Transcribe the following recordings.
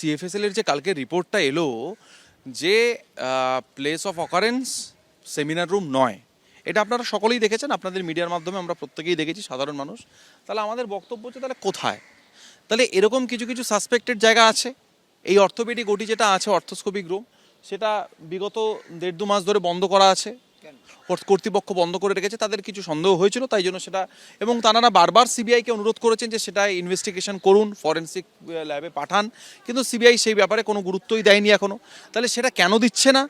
CFSL এর যে কালকে রিপোর্টটা এলো যে place of occurrence seminar room নয়। এটা আপনারা সকলেই দেখেছেন, আপনাদের মিডিয়ার মাধ্যমে আমরা প্রত্যেকেই দেখেছি, সাধারণ মানুষ। তাহলে আমাদের বক্তব্য হচ্ছে তাহলে কোথায়? তাহলে এরকম কিছু কিছু সাসপেক্টেড জায়গা আছে। এই অর্থোপেডিক ওটি যেটা আছে অর্থোস্কোপিক রুম সেটা বিগত দেড় দু মাস ধরে বন্ধ করা আছে। কর্তৃপক্ষ বন্ধ করে রেখেছে, তাদের কিছু সন্দেহ হয়েছিল, তাই জন্য সেটা এবং তারা বারবার সিবিআইকে অনুরোধ করেছেন যে সেটা ইনভেস্টিগেশন করুন ফরেন্সিক ল্যাবে পাঠান। কিন্তু সিবিআই সেই ব্যাপারে কোনো গুরুত্বই দেয়নি এখনও তাহলে সেটা কেন দিচ্ছে না?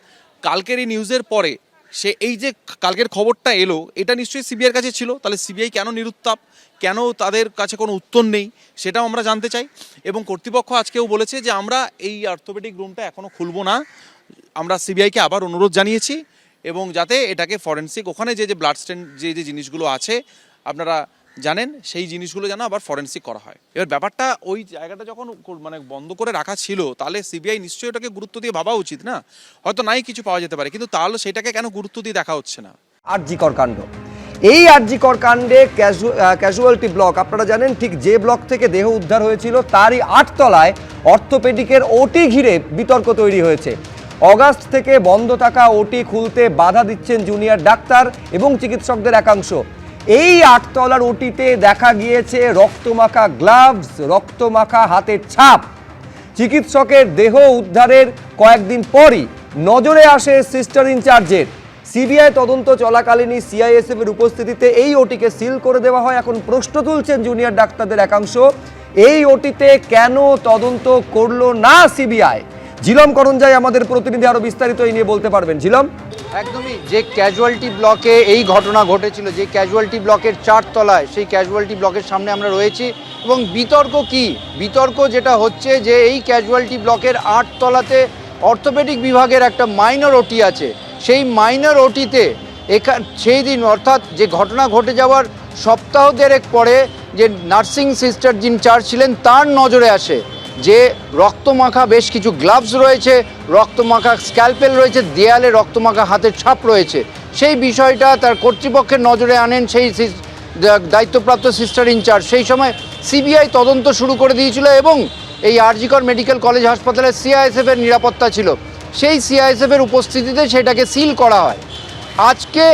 কালকের এই নিউজের পরে সে এই যে কালকের খবরটা এলো, এটা নিশ্চয়ই সিবিআইয়ের কাছে ছিল। তাহলে সিবিআই কেন নিরুত্তাপ? কেন তাদের কাছে কোনো উত্তর নেই? সেটাও আমরা জানতে চাই। এবং কর্তৃপক্ষ আজকেও বলেছে যে আমরা এই অর্থোপেডিক রুমটা এখনও খুলবো না। আমরা সিবিআইকে আবার অনুরোধ জানিয়েছি। এবং যাতে এটাকে ফরেন্সিক ওখানে যে যে ব্লাড স্টেন যে যে জিনিসগুলো আছে, আপনারা জানেন, সেই জিনিসগুলো যেন আবার ফরেন্সিক করা হয়। এবার ব্যাপারটা ওই জায়গাটা যখন মানে বন্ধ করে রাখা ছিল, তাহলে সিবিআই নিশ্চয়ই ওটাকে গুরুত্ব দিয়ে ভাবা উচিত না? হয়তো নাই কিছু পাওয়া যেতে পারে, কিন্তু তাহলে সেটাকে কেন গুরুত্ব দিয়ে দেখা হচ্ছে না? আরজিকর কাণ্ড। এই আরজিকর কাণ্ডে ক্যাজুয়ালটি ব্লক আপনারা জানেন ঠিক যে ব্লক থেকে দেহ উদ্ধার হয়েছিল, তারই আটতলায় অর্থোপেডিকের ওটি ঘিরে বিতর্ক তৈরি হয়েছে। অগাস্ট থেকে বন্ধ থাকা ওটি খুলতে বাধা দিচ্ছেন জুনিয়র ডাক্তার এবং চিকিৎসকদের একাংশ। এই আটতলার ওটিতে দেখা গিয়েছে রক্তমাখা গ্লাভস, রক্তমাখা হাতের ছাপ। চিকিৎসকের দেহ উদ্ধারের কয়েকদিন পরই নজরে আসে সিস্টার ইনচার্জের। সিবিআই তদন্ত চলাকালীনই সিআইএসএফ এর উপস্থিতিতে এই ওটিকে সিল করে দেওয়া হয়। এখন প্রশ্ন তুলছেন জুনিয়র ডাক্তারদের একাংশ, এই ওটিতে কেন তদন্ত করল না সিবিআই? ঝিলম করঞ্জাই আমাদের প্রতিনিধি আরও বিস্তারিত এই নিয়ে বলতে পারবেন। ঝিলম? একদমই। যে ক্যাজুয়ালিটি ব্লকে এই ঘটনা ঘটেছিল, যে ক্যাজুয়ালিটি ব্লকের চার তলায় সেই ক্যাজুয়ালিটি ব্লকের সামনে আমরা রয়েছি। এবং বিতর্ক কি? বিতর্ক যেটা হচ্ছে যে এই ক্যাজুয়ালিটি ব্লকের আট তলাতে অর্থোপেডিক বিভাগের একটা মাইনর ওটি আছে। সেই মাইনর ওটিতে এখান সেই দিন অর্থাৎ যে ঘটনা ঘটে যাওয়ার সপ্তাহ দেড়েক পরে যে নার্সিং সিস্টার যিনি চার্জ ছিলেন, তার নজরে আসে। যে রক্তমাখা বেশ কিছু গ্লাভস রয়েছে, রক্তমাখা স্ক্যালপেল রয়েছে, দেয়ালে রক্তমাখা হাতের ছাপ রয়েছে। সেই বিষয়টা তার কর্তৃপক্ষের নজরে আনেন সেই দায়িত্বপ্রাপ্ত সিস্টার ইনচার্জ সেই সময় সিবিআই তদন্ত শুরু করে দিয়েছিল এবং এই আরজিকর মেডিকেল কলেজ হাসপাতালে সিআইএসএফ এর নিরাপত্তা ছিল। সেই সিআইএসএফের উপস্থিতিতে সেটাকে সিল করা হয়। আজকে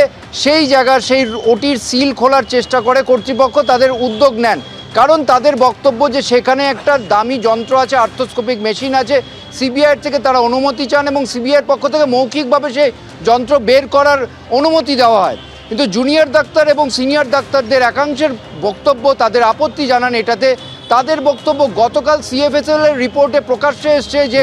সেই জায়গার, সেই ওটির সিল খোলার চেষ্টা করে কর্তৃপক্ষ তাদের উদ্যোগ নেন। কারণ তাদের বক্তব্য যে সেখানে একটা দামি যন্ত্র আছে আর্থোস্কোপিক মেশিন আছে সিবিআইয়ের থেকে তারা অনুমতি চান এবং সিবিআইয়ের পক্ষ থেকে মৌখিকভাবে সেই যন্ত্র বের করার অনুমতি দেওয়া হয়। কিন্তু জুনিয়র ডাক্তার এবং সিনিয়র ডাক্তারদের একাংশের বক্তব্য তাদের আপত্তি জানান এটাতে। তাদের বক্তব্য গতকাল সিএফএসএল এর রিপোর্টে প্রকাশ্যে এসছে যে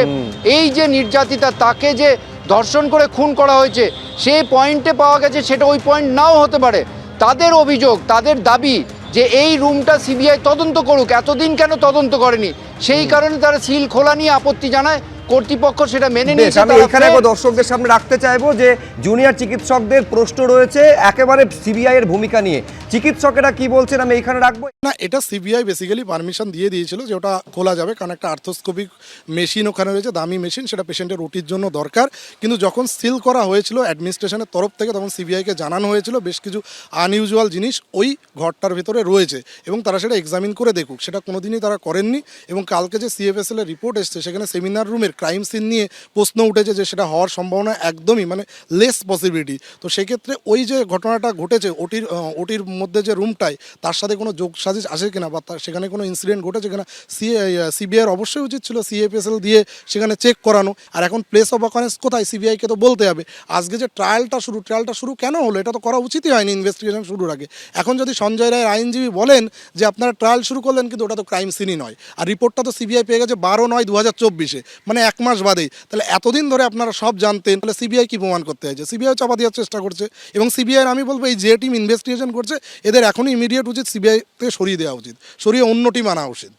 এই যে নির্যাতিতা তাকে যে ধর্ষণ করে খুন করা হয়েছে সেই পয়েন্টে পাওয়া গেছে সেটা ওই পয়েন্ট নাও হতে পারে। তাদের অভিযোগ তাদের দাবি যে এই রুমটা সিবিআই তদন্ত করুক এতদিন কেন তদন্ত করেনি? সেই কারণে তারা সিল খোলা নিয়ে আপত্তি জানায় কর্তৃপক্ষ সেটা মেনে নিয়েছে আমি এখানে দর্শকদের সামনে রাখতে চাইব যে জুনিয়র চিকিৎসকদের প্রশ্ন রয়েছে একেবারে সিবিআই এর ভূমিকা নিয়ে। চিকিৎসকেরা কি বলছেন আমি এখানে রাখব? না, এটা সিবিআই বেসিক্যালি পারমিশন দিয়ে দিয়েছিল যে ওটা খোলা যাবে, কারণ একটা আর্থোস্কোপিক মেশিন ওখানে রয়েছে, দামি মেশিন সেটা পেশেন্টের ওটির জন্য দরকার। কিন্তু যখন সিল করা হয়েছিল অ্যাডমিনিস্ট্রেশনের তরফ থেকে, তখন সিবিআইকে জানানো হয়েছিল, বেশ কিছু আনইউজুয়াল জিনিস ওই ঘরটার ভিতরে রয়েছে, এবং তারা সেটা এক্সামিন করে দেখুক। সেটা কোনোদিনই তারা করেননি, এবং কালকে যে সিএফএসএল এর রিপোর্ট এসছে, সেখানে সেমিনার রুমের ক্রাইম সিন নিয়ে প্রশ্ন উঠেছে যে সেটা হওয়ার সম্ভাবনা একদমই মানে লেস পসিবিলিটি তো সেক্ষেত্রে ওই যে ঘটনাটা ঘটেছে, ওটির ওটির মধ্যে যে রুমটাই তার সাথে কোনো যোগ সাজিশ আসে কিনা বা তার সেখানে কোনো ইনসিডেন্ট ঘটেছে কিনা সি সিবিআইয়ের অবশ্যই উচিত ছিল সিএফএসএল দিয়ে সেখানে চেক করানো। আর এখন প্লেস অফ অকারেন্স কোথায় সিবিআইকে তো বলতে হবে। আজকে যে ট্রায়ালটা শুরু ট্রায়ালটা শুরু কেন হলো, এটা তো করা উচিতই হয়নি ইনভেস্টিগেশন শুরুর আগে। এখন যদি সঞ্জয় রায়ের আইনজীবী বলেন যে আপনারা ট্রায়াল শুরু করলেন, কিন্তু ওটা তো ক্রাইম সিনই নয়। আর রিপোর্টটা তো সিবিআই পেয়ে গেছে বারো নয় দু হাজার চব্বিশে মানে এক মাস বাদেই। তাহলে এতদিন ধরে আপনারা সব জানতেন, তাহলে সিবিআই কি প্রমাণ করতে হয়েছে সিবিআই চাপা দেওয়ার চেষ্টা করছে। এবং সিবিআই আমি বলব, এই যে টিম ইনভেস্টিগেশন করছে এদের এখনই ইমিডিয়েট উচিত সিবিআইতে সরিয়ে দেওয়া উচিত। সরিয়ে অন্য টিম আনা উচিত।